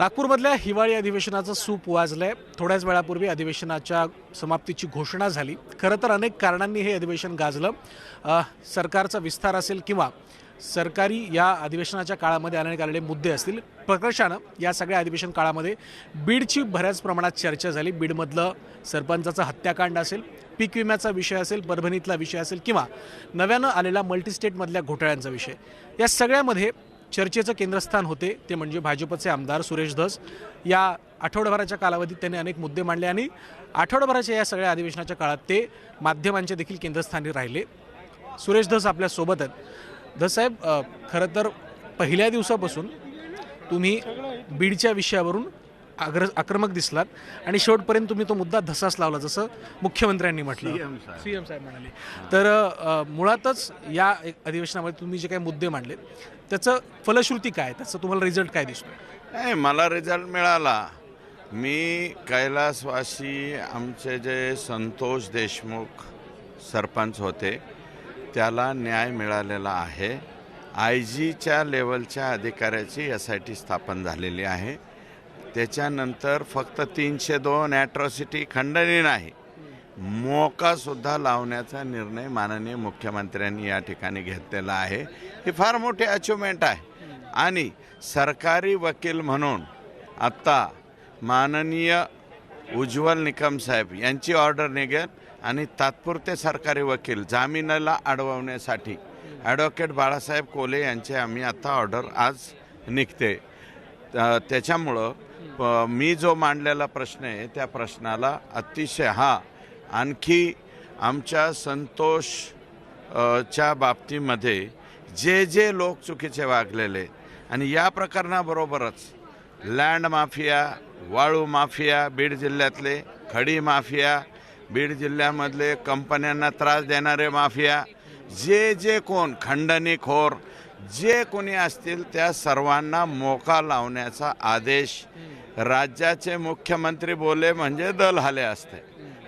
नागपूरमधल्या हिवाळी अधिवेशनाचं सूप वाजलं आहे थोड्याच वेळापूर्वी अधिवेशनाच्या समाप्तीची घोषणा झाली. खरं तर अनेक कारणांनी हे अधिवेशन गाजलं. सरकारचा विस्तार असेल किंवा सरकारी या अधिवेशनाच्या काळामध्ये आणण्यात आलेले मुद्दे असतील प्रकर्षानं या सगळ्या अधिवेशन काळामध्ये बीडची बऱ्याच प्रमाणात चर्चा झाली. बीडमधलं सरपंचाचं हत्याकांड असेल पीक विम्याचा विषय असेल परभणीतला विषय असेल किंवा नव्यानं आलेला मल्टीस्टेटमधल्या घोटाळ्यांचा विषय. या सगळ्यामध्ये चर्चेचं केंद्रस्थान होते ते म्हणजे भाजपचे आमदार सुरेश धस. या आठवडाभराच्या कालावधीत त्यांनी अनेक मुद्दे मांडले आणि आठवडाभराच्या या सगळ्या अधिवेशनाच्या काळात ते माध्यमांच्या देखील केंद्रस्थानी राहिले. सुरेश धस आपल्यासोबत आहेत. धस साहेब खरं तर पहिल्या दिवसापासून तुम्ही बीडच्या विषयावरून आग्र आक्रमक दिसलात आणि शेवटपर्यंत तुम्ही तो मुद्दा धसास लावला जसं मुख्यमंत्र्यांनी म्हटलं. सी एम साहेब म्हणाले. तर मुळातच या अधिवेशनामध्ये तुम्ही जे काही मुद्दे मांडले त्याचं फलश्रुती काय? त्याचं तुम्हाला रिझल्ट काय दिसतो नाही मला रिझल्ट मिळाला. मी कैलासवासी आमचे जे संतोष देशमुख सरपंच होते त्याला न्याय मिळालेला आहे. आय जीच्या लेवलच्या अधिकाऱ्याची एस आय टी स्थापन झालेली आहे. त्याच्यानंतर फक्त तीनशे दोन ॲट्रॉसिटी खंडणी नाही. मोकासुद्धा लावण्याचा निर्णय माननीय मुख्यमंत्र्यांनी या ठिकाणी घेतलेला आहे. ही फार मोठी अचिव्हमेंट आहे. आणि सरकारी वकील म्हणून आत्ता माननीय उज्ज्वल निकम साहेब यांची ऑर्डर निघेल आणि तात्पुरते सरकारी वकील जामिनाला अडवण्यासाठी ॲडव्होकेट बाळासाहेब कोले यांचे आम्ही आता ऑर्डर आज निघते. त्याच्यामुळं मी जो मांडलेला प्रश्न आहे त्या प्रश्नाला अतिशय हा आणखी आमच्या संतोष च्या बाबतीमध्ये जे जे लोक चुकीचे वागलेले आणि या प्रकरणाबरोबरच लँड माफिया वाळू माफिया बीड जिल्ह्यातले खडी माफिया बीड जिल्ह्यामधले कंपन्यांना त्रास देणारे माफिया जे जे कोण खंडणीखोर जे कोणी असतील त्या सर्वांना मोका लावण्याचा आदेश राज्याचे मुख्यमंत्री बोले म्हणजे दल हाले असते.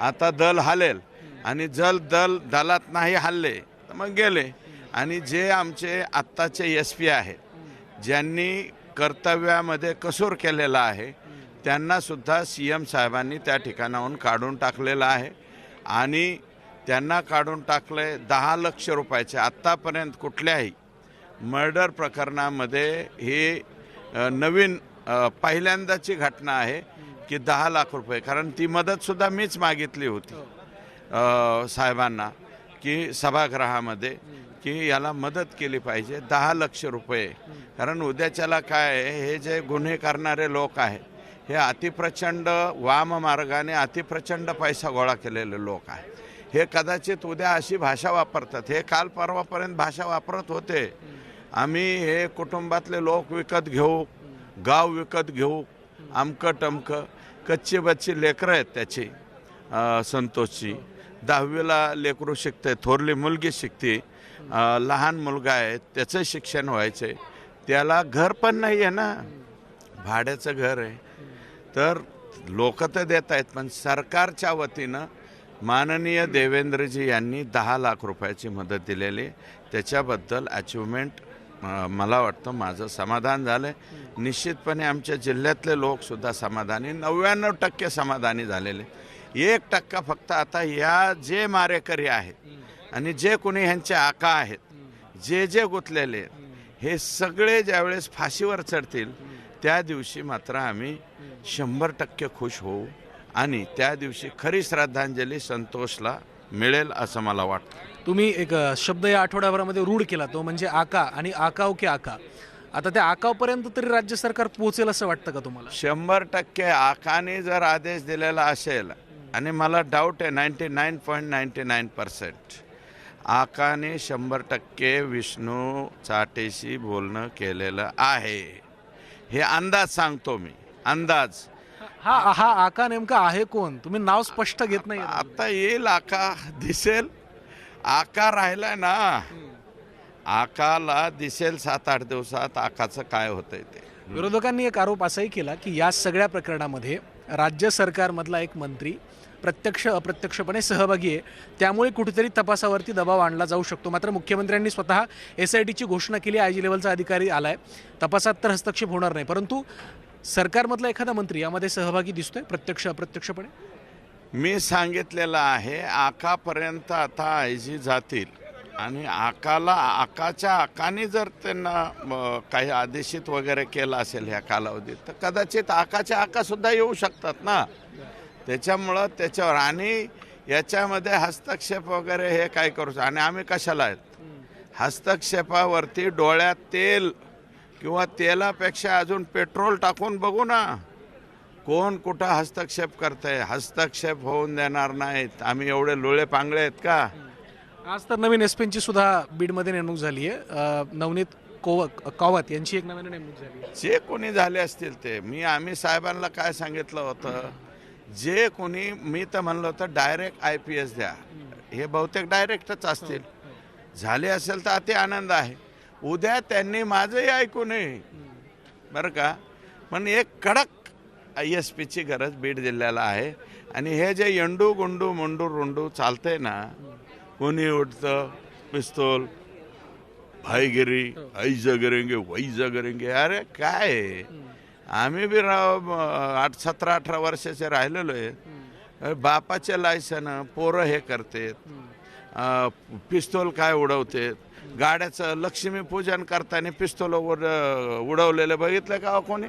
आता दल हालेल आणि जल दल दलात नाही हल्ले तर मग गेले. आणि जे आमचे आत्ताचे एस पी आहेत ज्यांनी कर्तव्यामध्ये कसूर केलेला आहे त्यांना सुद्धा सी एम साहेबांनी त्या ठिकाणाहून काढून टाकलेलं आहे. आणि त्यांना काढून टाकले दहा लक्ष रुपयाचे. आत्तापर्यंत कुठल्याही मर्डर प्रकरणामध्ये हे नवीन पहिल्यांदाची घटना आहे की दहा लाख रुपये. कारण ती मदतसुद्धा मीच मागितली होती. अ, साहेबांना की सभागृहामध्ये की याला मदत केली पाहिजे. दहा लक्ष रुपये. कारण उद्याच्याला काय आहे, हे जे गुन्हे करणारे लोक आहेत हे अतिप्रचंड वाम मार्गाने अतिप्रचंड पैसा गोळा केलेले लोक आहेत. हे कदाचित उद्या अशी भाषा वापरतात. हे काल परवापर्यंत भाषा वापरत होते. आम्ही हे कुटुंबातले लोक विकत घेऊ गाव विकत घेऊ आमकं टमकं कच्चे बच्चे लेकरं आहेत त्याची संतोषची. दहावीला लेकरू शिकते थोरली मुलगी शिकते लहान मुलगा आहे त्याचं शिक्षण व्हायचं आहे त्याला घर पण नाही आहे ना. भाड्याचं घर आहे. तर लोक तर देत आहेत पण सरकारच्या वतीनं माननीय देवेंद्रजी यांनी दहा लाख रुपयाची मदत दिलेली त्याच्याबद्दल अचिव्हमेंट मला वाटतं माझं समाधान झालं निश्चितपणे आमच्या जिल्ह्यातले लोकसुद्धा समाधानी नव्याण्णव टक्के समाधानी झालेले. एक टक्का फक्त आता या जे मारेकरी आहेत आणि जे कोणी ह्यांचे आका आहेत जे जे गुंतलेले आहेत हे सगळे ज्यावेळेस फाशीवर चढतील त्या दिवशी मात्र आम्ही शंभर टक्के खुश होऊ आणि त्या दिवशी खरी श्रद्धांजली संतोषला मिळेल असं मला वाटतं. तुम्ही एक अ, शब्द या आठवड्याभरामध्ये रूढ केला तो म्हणजे आका आणि आकाव की आका. आता त्या आकावपर्यंत तरी राज्य सरकार पोहोचेल असं वाटतं का तुम्हाला? शंभर टक्के आकाने जर आदेश दिलेला असेल आणि मला डाऊट आहे ninety nine point ninety nine percent आकाने शंभर टक्के विष्णू चाटेशी बोलणं केलेलं आहे. हे अंदाज सांगतो मी अंदाज. हा हा आका नेमका आहे कोण? तुम्ही नाव स्पष्ट घेत नाही आता येईल आका दिसेल? आका राहिलाय ना. आकाला दिसेल सात आठ दिवसात आकाचं काय होतंय ते. विरोधकांनी एक आरोप असाही केला की या सगळ्या प्रकरणामध्ये राज्य सरकारमधला एक मंत्री प्रत्यक्ष अप्रत्यक्षपणे सहभागी आहे. त्यामुळे कुठेतरी तपासावरती दबाव आणला जाऊ शकतो. मात्र मुख्यमंत्र्यांनी स्वतः एस आय टीची घोषणा केली. आय जी लेवलचा अधिकारी आलाय. तपासात तर हस्तक्षेप होणार नाही. परंतु सरकारमधला एखादा मंत्री यामध्ये सहभागी दिसतोय प्रत्यक्ष अप्रत्यक्षपणे? मी सांगितलेलं आहे आकापर्यंत आता आयजी जातील. आणि आकाला आकाच्या आकाने जर त्यांना काही आदेशित वगैरे केलं असेल ह्या कालावधीत तर कदाचित आकाच्या आकासुद्धा येऊ शकतात ना. त्याच्यामुळं त्याच्यावर आणि याच्यामध्ये हस्तक्षेप वगैरे हे काय करू आणि आम्ही कशाला आहेत? हस्तक्षेपावरती डोळ्यात तेल किंवा तेलापेक्षा अजून पेट्रोल टाकून बघू ना. कोण कुठं हस्तक्षेप करतंय? हस्तक्षेप होऊन देणार नाहीत. आम्ही एवढे लोळे पांगळे आहेत का? आज तर नवीन एस पीची सुद्धा बीडमध्ये नेमणूक झाली आहे. नवनीत कोवक कावत यांची एक नवीन नेमणूक झाली आहे. जे कोणी झाले असतील ते. मी आम्ही साहेबांना काय सांगितलं होतं? जे कोणी मी तर म्हणलं होतं डायरेक्ट आय पी एस द्या. हे बहुतेक डायरेक्टच असतील. झाले असेल तर अति आनंद आहे. उद्या त्यांनी माझंही ऐकू नये. बरं का? पण एक कडक आय एस पीची गरज बीड जिल्ह्याला आहे. आणि हे जे यंडू गुंडू मुंडू रुंडू चालतंय ना कोणी उठतं पिस्तोल भाईगिरी ऐज करेंगे वैज करेंगे अरे काय? आहे? आम्ही बी राव आठ सतरा अठरा वर्षाचे राहिलेलो आहे. बापाचे लायसन पोरं हे करतेत. पिस्तोल काय उडवते गाड्याचं लक्ष्मीपूजन करताना पिस्तोल उड उडवलेलं बघितलं का हो कोणी?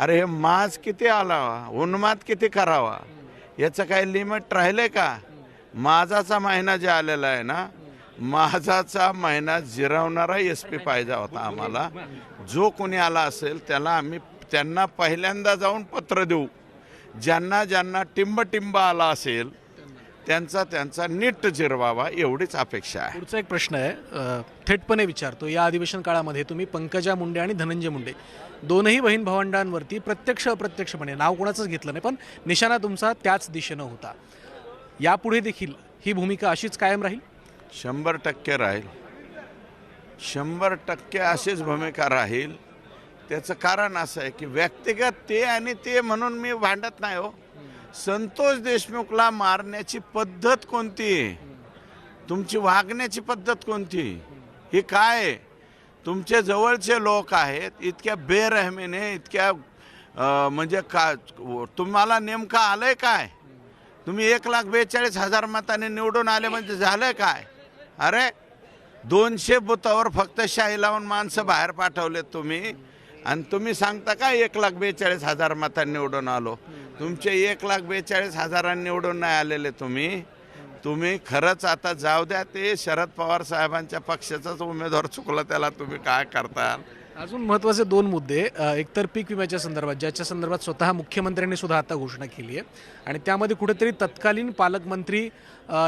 अरे हे माज किती आलावा उन्माद किती करावा? याचं काही लिमिट राहिलंय का? माझाचा महिना जे आलेला आहे ना माझाचा महिना जिरवणारा एस पी पाहिजे होता आम्हाला. जो कोणी आला असेल त्याला आम्ही त्यांना पहिल्यांदा जाऊन पत्र देऊ. ज्यांना ज्यांना टिंब टिंब आला असेल त्यांचा त्यांचा नीट जिरवावा एवढीच अपेक्षा आहे. पुढचा एक प्रश्न आहे. थेटपणे विचारतो. या अधिवेशन काळामध्ये तुम्ही पंकजा मुंडे आणि धनंजय मुंडे दोनही बहीण भावंडांवरती प्रत्यक्ष अप्रत्यक्षपणे नाव कोणाचंच घेतलं नाही पण निशाणा तुमचा त्याच दिशेनं होता. यापुढे देखील ही भूमिका अशीच कायम राहील? शंभर टक्के राहील. शंभर टक्के अशीच भूमिका राहील. त्याचं कारण असं आहे की व्यक्तिगत ते आणि ते म्हणून मी भांडत नाही हो. संतोष देशमुखला मारण्याची पद्धत कोणती? तुमची वागण्याची पद्धत कोणती? ही काय? आहे? तुमचे जवळचे लोक आहेत इतक्या बेरहमीने इतक्या म्हणजे का तुम्हाला नेमकं आलंय काय? तुम्ही एक लाख बेचाळीस हजार मताने निवडून आले म्हणजे झालंय काय? अरे दोनशे बुतावर फक्त शाही लावून माणसं बाहेर पाठवलेत तुम्ही. आणि तुम्ही सांगता का एक लाख बेचाळीस हजार मतांनी निवडून आलो? तुमचे एक लाख बेचाळीस हजारांनी निवडून नाही आलेले तुम्ही. तुम्ही खरंच आता जाऊ द्या ते शरद पवार साहेबांच्या पक्षाचाच उमेदवार चुकला त्याला तुम्ही काय करताल? अजून महत्त्वाचे दोन मुद्दे. एकतर पीक विम्याच्या संदर्भात ज्याच्या संदर्भात स्वतः मुख्यमंत्र्यांनी सुद्धा आता घोषणा केली आहे आणि त्यामध्ये कुठेतरी तत्कालीन पालकमंत्री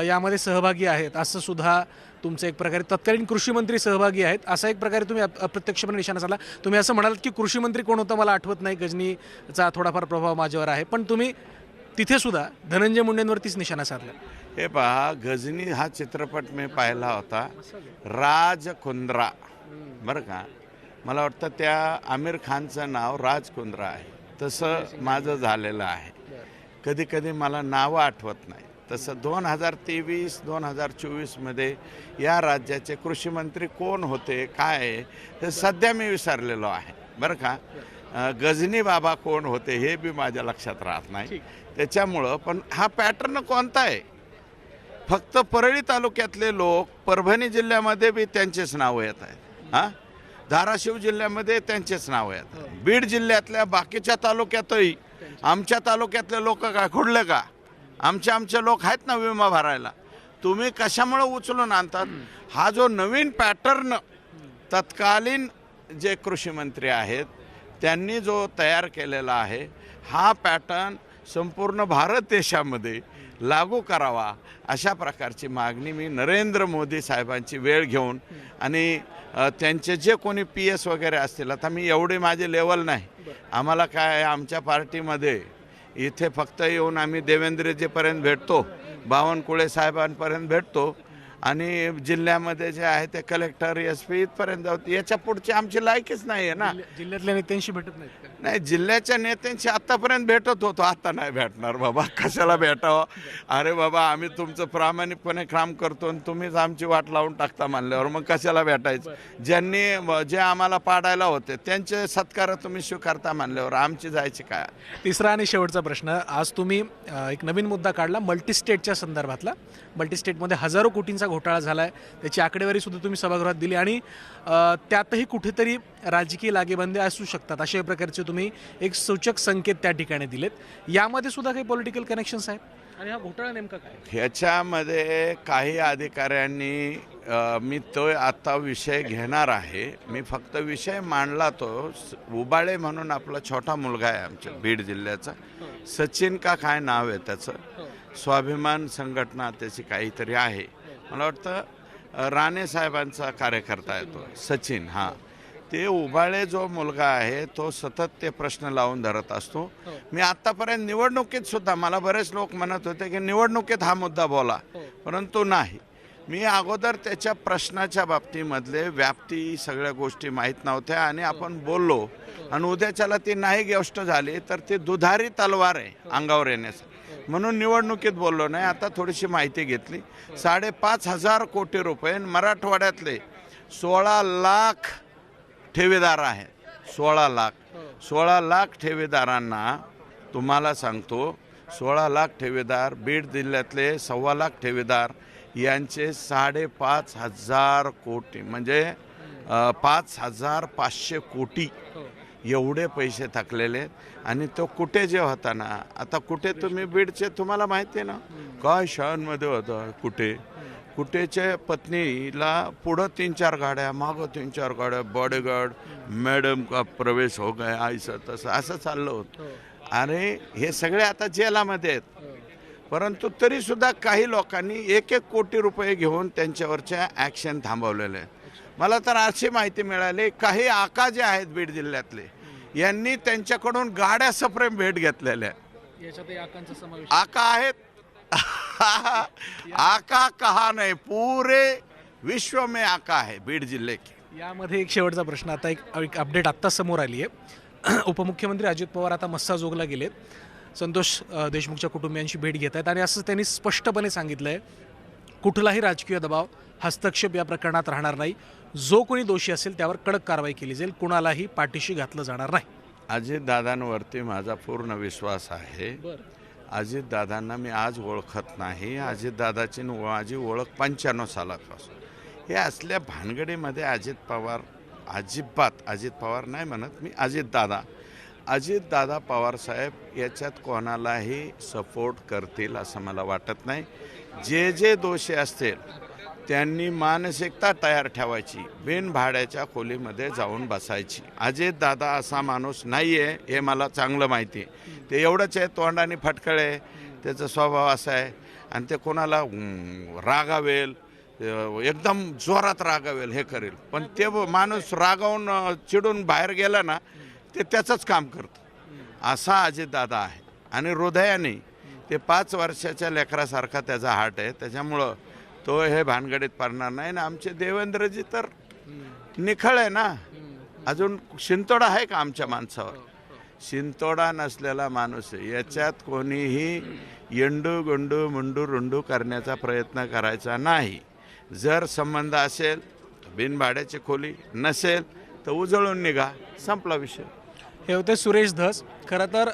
यामध्ये सहभागी आहेत असं सुद्धा तुमचं एक प्रकारे तत्कालीन कृषी मंत्री सहभागी आहेत असा एक प्रकारे तुम्ही अप्रत्यक्षपणे निशाणा झाला तुम्ही असं म्हणालात की कृषी मंत्री कोण होतं मला आठवत नाही गजनीचा थोडाफार प्रभाव माझ्यावर आहे. पण तुम्ही तिथे सुद्धा धनंजय मुंडेंवरतीच निशाणा साधला. हे पहा गजनी हा चित्रपट मी पाहिला होता. राज कुंद्रा बरं का? मला वाटतं त्या आमिर खानचं नाव राज कुंद्रा आहे. तसं माझं झालेलं आहे. कधी कधी मला नावं आठवत नाही. तसं दोन हजार तेवीस दोन हजार चोवीसमध्ये या राज्याचे कृषी मंत्री कोण होते काय आहे हे सध्या मी विसरलेलो आहे. बरं का? गजनी बाबा कोण होते हे बी माझ्या लक्षात राहत नाही. त्याच्यामुळं पण हा पॅटर्न कोणता आहे? फक्त परळी तालुक्यातले लोक परभणी जिल्ह्यामध्ये बी त्यांचेच नावं येत आहेत. हां? धाराशिव जिल्ह्यामध्ये त्यांचेच नावं आहेत. बीड जिल्ह्यातल्या बाकीच्या तालुक्यातही आमच्या तालुक्यातले लोक काय खुडले का? आमचे आमचे लोक आहेत ना विमा भरायला. तुम्ही कशामुळे उचलून आणतात? हा जो नवीन पॅटर्न तत्कालीन जे कृषी मंत्री आहेत त्यांनी जो तयार केलेला आहे हा पॅटर्न संपूर्ण भारत देशामध्ये लागू करावा अशा प्रकारची मागणी मी नरेंद्र मोदी साहेबांची वेळ घेऊन आणि त्यांचे जे कोणी पी एस वगैरे असतील आता मी एवढी माझे लेवल नाही. आम्हाला काय आमच्या पार्टीमध्ये इथे फक्त येऊन आम्ही देवेंद्रजीपर्यंत भेटतो बावनकुळे साहेबांपर्यंत भेटतो आणि जिल्ह्यामध्ये जे आहे ते कलेक्टर एस पी इथपर्यंत जाऊ याच्या पुढची आमची लायकीच नाही आहे ना. जिल्ह्यातल्या नेत्यांशी भेटत नाही नाही जिल्ह्याच्या नेत्यांशी आत्तापर्यंत भेटत होतो. आता नाही भेटणार बाबा. कशाला भेटावं? अरे बाबा आम्ही तुमचं प्रामाणिकपणे काम करतो आणि तुम्हीच आमची वाट लावून टाकता मानल्यावर मग कशाला भेटायचं? ज्यांनी जे आम्हाला पाडायला होते त्यांचे सत्कार तुम्ही स्वीकारता मानल्यावर आमची जायची काय? तिसरा आणि शेवटचा प्रश्न. आज तुम्ही एक नवीन मुद्दा काढला मल्टीस्टेटच्या संदर्भातला. मल्टीस्टेटमध्ये हजारो कोटींचा घोटाळा झाला आहे त्याची आकडेवारी सुद्धा तुम्ही सभागृहात दिली आणि त्यातही कुठेतरी राजकीय लागेबंदी असू शकतात अशा प्रकारचे तुम्ही एक सूचक संकेत त्या ठिकाणी दिलेत. यामध्ये सुद्धा काही पॉलिटिकल कनेक्शन्स आहेत? आणि हा घोटाळा नेमका काय? ह्याच्यामध्ये काही अधिकाऱ्यांनी अ, मी तो आता विषय घेणार आहे. मी फक्त विषय मांडला तो. स- उबाळे म्हणून आपला छोटा मुलगा आहे आमच्या बीड जिल्ह्याचा. सचिन का काय नाव आहे त्याचं? स्वाभिमान संघटना त्याची काहीतरी आहे. मला वाटतं अ, राणे साहेबांचा कार्यकर्ता आहे तो. सचिन हां. ते उबाळे जो मुलगा आहे तो सतत ते प्रश्न लावून धरत असतो. मी आतापर्यंत निवडणुकीत सुद्धा मला बरेच लोक म्हणत होते की निवडणुकीत हा मुद्दा बोला. परंतु नाही. मी अगोदर त्याच्या प्रश्नाच्या बाबतीमधले व्याप्ती सगळ्या गोष्टी माहीत नव्हत्या आणि आपण बोललो. आणि उद्याच्याला ती नाही गोष्ट झाली तर ती दुधारी तलवार आहे अंगावर येण्यासाठी म्हणून निवडणुकीत बोललो नाही. आता थोडीशी माहिती घेतली. साडेपाच हजार कोटी रुपये मराठवाड्यातले सोळा लाख ठेवीदार आहेत. सोळा लाख. सोळा लाख ठेवीदारांना तुम्हाला सांगतो सोळा लाख ठेवीदार बीड जिल्ह्यातले सव्वा लाख ठेवीदार यांचे साडेपाच हजार कोटी म्हणजे पाच हजार पाचशे कोटी एवढे पैसे थकलेले. आणि तो कुठे जे होता ना आता कुठे तुम्ही बीडचे तुम्हाला माहिती आहे ना? काय शहरमध्ये होता कुठे? कुठेच्या पत्नीला पुढं तीन चार गाड्या मागं तीन चार गाड्या बॉडीगार्ड मॅडम का प्रवेश हो गया असं तसं असं चाललं होतं. आणि हे सगळे आता जेलामध्ये आहेत. परंतु तरी सुद्धा काही लोकांनी एक एक कोटी रुपये घेऊन त्यांच्यावरच्या ॲक्शन थांबवलेले आहेत. मला तर अशी माहिती मिळाली काही आका जे आहेत बीड जिल्ह्यातले यांनी त्यांच्याकडून गाड्या सप्रेम भेट घेतलेल्या आहेत. आका आहेत. आका कहा नाही पुरे विश्व में आका है बीड जिल्हे के. यामध्ये एक शेवटचा प्रश्न आता एक एक अपडेट आत्ता समोर आली आहे. उपमुख्यमंत्री अजित पवार आता मस्साजोगला गेलेत. संतोष देशमुखच्या कुटुंबियांशी भेट घेत आहेत आणि असं त्यांनी स्पष्टपणे सांगितलं आहे कुठलाही राजकीय दबाव हस्तक्षेप या प्रकरणात राहणार नाही. जो कोणी दोषी असेल त्यावर कडक कारवाई केली जाईल कुणालाही पाठीशी घातलं जाणार नाही. अजितदादांवरती माझा पूर्ण विश्वास आहे. अजितदादांना मी आज ओळखत नाही. अजितदादाची माझी ओळख पंच्याण्णव सालापासून. हे असल्या भानगडीमध्ये अजित पवार अजिबात अजित पवार नाही म्हणत मी अजितदादा. अजितदादा पवारसाहेब याच्यात कोणालाही सपोर्ट करतील असं मला वाटत नाही. जे जे दोषी असतील त्यांनी मानसिकता तयार ठेवायची बिन भाड्याच्या खोलीमध्ये जाऊन बसायची. अजित दादा असा माणूस नाही आहे हे मला चांगलं माहिती आहे. ते एवढंच आहे तोंडाने फटकळे त्याचा स्वभाव असा आहे. आणि ते कोणाला रागावेल एकदम जोरात रागावेल हे करेल. पण ते ब- माणूस रागावून चिडून बाहेर गेला ना ते त्याचंच काम करतं. असा अजित दादा आहे. आणि हृदयाने ते पाच वर्षाच्या लेकरासारखा त्याचा हार्ट आहे. त्याच्यामुळं तो हे भानगडीत पडणार नाही. ना आमचे देवेंद्रजी तर निखळ आहे ना. अजून शिंतोडा आहे का आमच्या माणसावर? शिंतोडा नसलेला माणूस आहे. याच्यात कोणीही येंडू गुंडू मुंडू रुंडू करण्याचा प्रयत्न करायचा नाही. जर संबंध असेल बिनभाड्याची खोली नसेल तर उजळून निघा. संपला विषय. हे होते सुरेश धस. खरं तर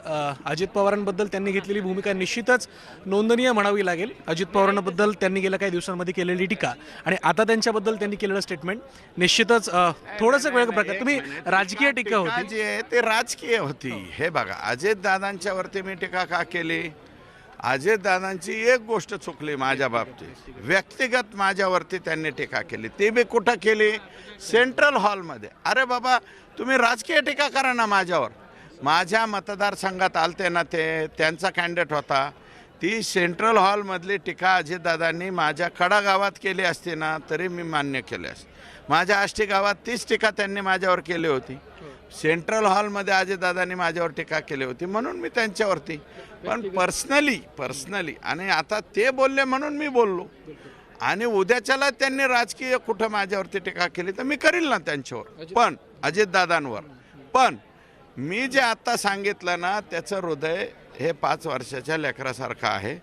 अजित पवारांबद्दल त्यांनी घेतलेली भूमिका निश्चितच नोंदनीय म्हणावी लागेल. अजित पवारांबद्दल त्यांनी गेल्या काही दिवसांमध्ये केलेली टीका आणि आता त्यांच्याबद्दल त्यांनी केलेलं स्टेटमेंट निश्चितच थोडंसं वेगळं प्रकार तुम्ही राजकीय टीका होती. जी आहे ते राजकीय होती. हे बघा अजित दादांच्यावरती मी टीका का केली? अजयदादांची एक गोष्ट चुकली माझ्या बाबतीत. व्यक्तिगत माझ्यावरती त्यांनी टीका केली. ती बी कुठं केली? सेंट्रल हॉलमध्ये. अरे बाबा तुम्ही राजकीय टीका करा ना माझ्यावर. माझ्या मतदारसंघात आलते ना ते त्यांचा कॅन्डिडेट होता. ती सेंट्रल हॉलमधली टीका अजितदादांनी माझ्या कडा गावात केली असती ना तरी मी मान्य केले असते. माझ्या आष्टी गावात तीच टीका त्यांनी माझ्यावर केली होती. सेंट्रल हॉलमध्ये अजितदादांनी माझ्यावर टीका केली होती म्हणून मी त्यांच्यावरती. पण पर्सनली पर्सनली आणि आता ते बोलले म्हणून मी बोललो. आणि उद्याच्याला त्यांनी राजकीय कुठं माझ्यावरती टीका केली तर मी करील ना त्यांच्यावर. पण अजितदादांवर. पण मी जे आत्ता सांगितलं ना त्याचं हृदय हे पाच वर्षाच्या लेकरासारखं आहे.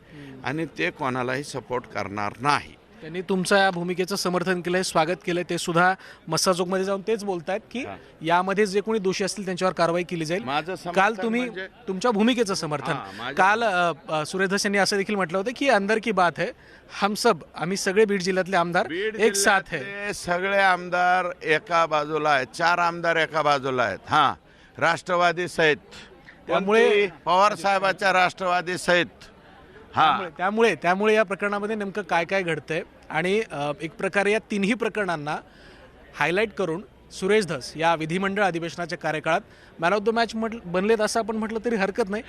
आणि ते कोणालाही सपोर्ट करणार नाही. त्यांनी तुमच्या या भूमिकेचं समर्थन केलंय स्वागत केलंय ते सुद्धा मस्साजोगमध्ये जाऊन तेच बोलतायत की. यामध्ये जे कोणी दोषी असतील त्यांच्यावर कारवाई केली जाईल. काल तुम्ही म्हणजे- तुमच्या भूमिकेचं समर्थन. काल सुरेश यांनी असं देखील म्हटलं होतं की अंदर की बात है हम सब आम्ही सगळे बीड जिल्ह्यातले आमदार एक साथ है. जिल्ह्यातले सगळे आमदार एका बाजूला आहेत. चार आमदार एका बाजूला आहेत. हा राष्ट्रवादी सहित. त्यामुळे- त्यामुळे पवार साहेबाच्या राष्ट्रवादी सहित? हा. त्यामुळे त्यामुळे त्यामुळे या प्रकरणामध्ये नेमकं काय काय घडतंय? आणि एक प्रकारे या तिन्ही प्रकरणांना हायलाईट करून सुरेश धस या विधिमंडळ अधिवेशनाच्या कार्यकाळात मॅन ऑफ द मॅच म्हट बनलेत असं आपण म्हटलं तरी हरकत नाही.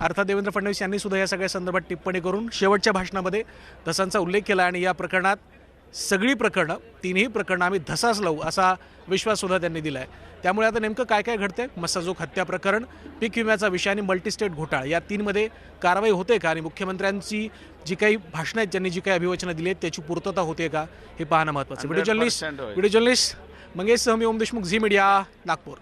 अर्थात देवेंद्र फडणवीस यांनी सुद्धा या सगळ्या संदर्भात टिप्पणी करून शेवटच्या भाषणामध्ये धसांचा उल्लेख केला आणि या प्रकरणात सगळी प्रकरणं तिन्ही प्रकरणं आम्ही धसाच लावू असा विश्वास सुद्धा त्यांनी दिला आहे त्यामुळे आता नेमकं काय काय घडतंय? मस्साजोग हत्या प्रकरण पीक विम्याचा विषय आणि मल्टीस्टेट घोटाळा या तीनमध्ये कारवाई होते का? आणि मुख्यमंत्र्यांची जी काही भाषणं आहेत ज्यांनी जी काही अभिवचनं दिली आहेत त्याची पूर्तता होते का? हे पाहणं महत्त्वाचं व्हिडिओ जर्नलिस्ट 100% होईल. Video journalist Mangesh Sahmi Om Deshmukh Zee media Nagpur.